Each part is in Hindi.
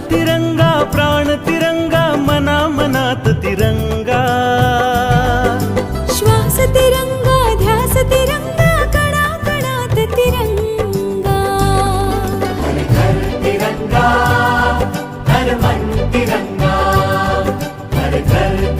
तिरंगा प्राण तिरंगा मना मनात तिरंगा श्वास तिरंगा ध्यास तिरंगा कणा कणात तिरंगा तिरंगा हर मन तिरंगा हर घर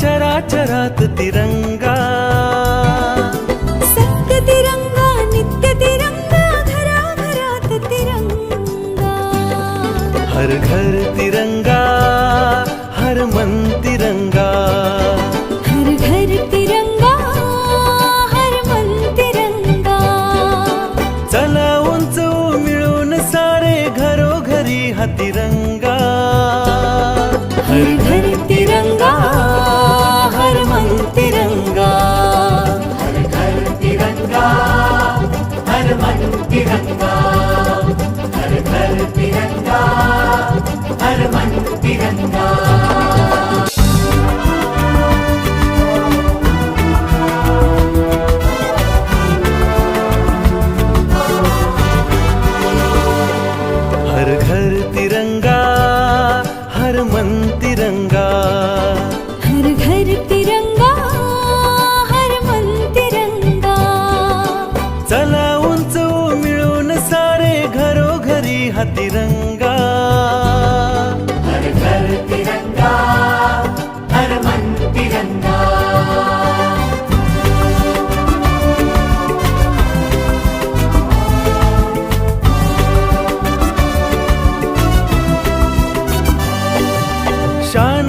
तिरंगा चरा तिरंगा। सत्य तिरंगा नित्य तिरंगा घराघरात तिरंगा। हर घर तिरंगा हर मन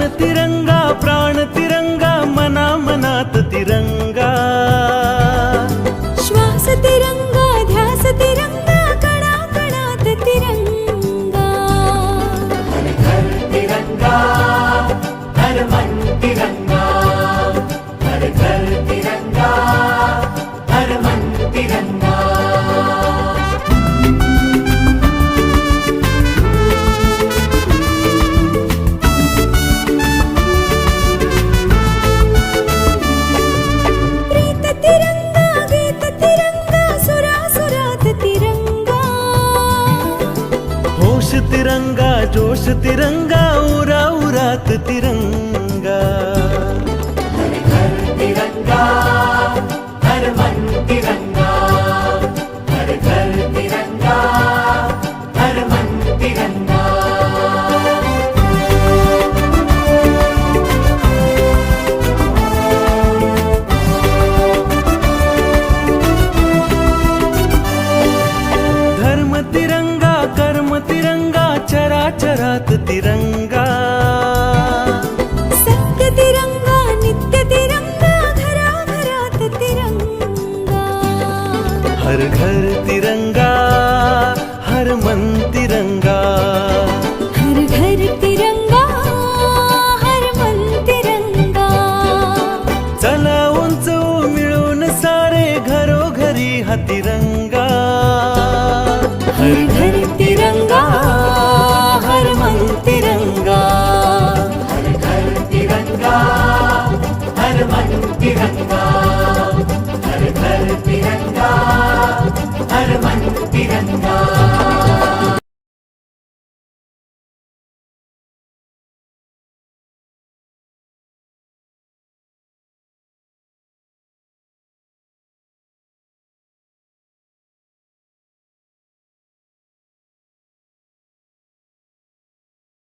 प्राण तिरंगा प्राण तिरंगा मना मनात तिरंगा. श्वास तिरंगा तिरंगा जोश तिरंगा उरा उरात तिरंगा। चराचरात तिरंगा। सत्य तिरंगा नित्य तिरंगा घराघरात तिरंगा। हर घर तिरंगा